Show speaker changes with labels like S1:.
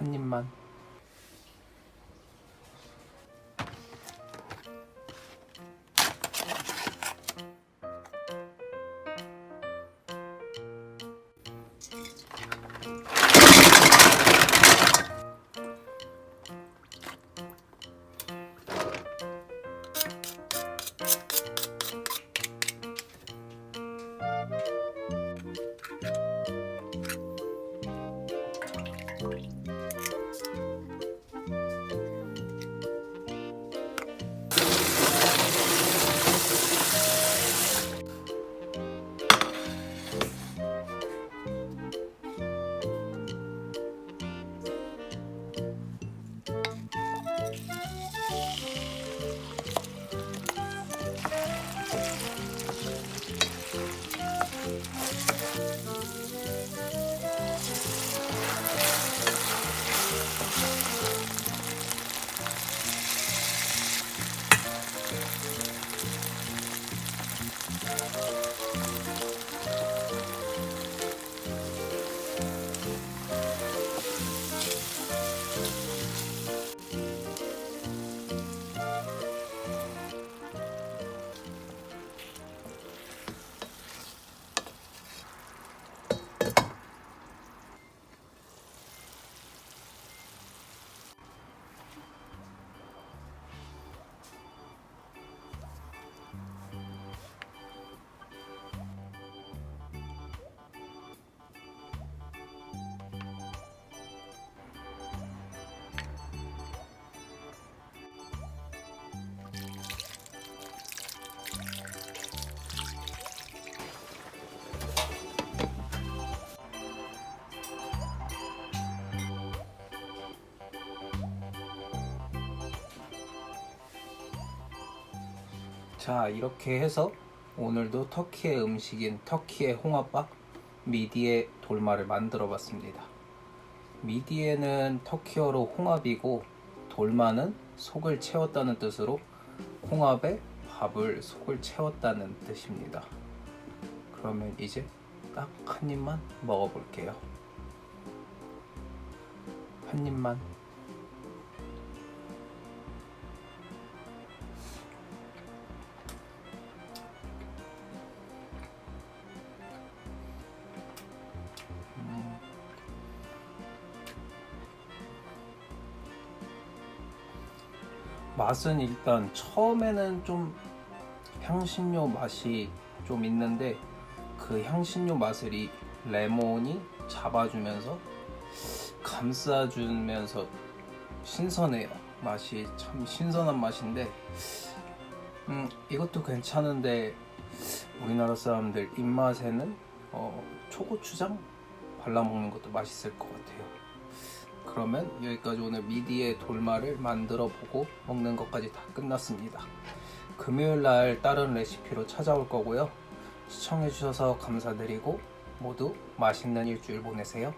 S1: 한 입만. Thank you. 자, 이렇게 해서 오늘도 터키의 음식인 터키의 홍합밥 미디에 돌말을 만들어 봤습니다. 미디에는 터키어로 홍합이고 돌마는 속을 채웠다는 뜻으로 홍합에 밥을 속을 채웠다는 뜻입니다. 그러면 이제 딱 한 입만 먹어볼게요. 한 입만. 맛은 일단 처음에는 좀 향신료 맛이 좀 있는데 그 향신료 맛을 이 레몬이 잡아주면서 감싸주면서 신선해요. 맛이 참 신선한 맛인데 음 이것도 괜찮은데 우리나라 사람들 입맛에는 어, 초고추장 발라 먹는 것도 맛있을 것 같아요. 그러면 여기까지 오늘 미디의 돌말을 만들어 보고 먹는 것까지 다 끝났습니다. 금요일 날 다른 레시피로 찾아올 거고요. 시청해 주셔서 감사드리고 모두 맛있는 일주일 보내세요.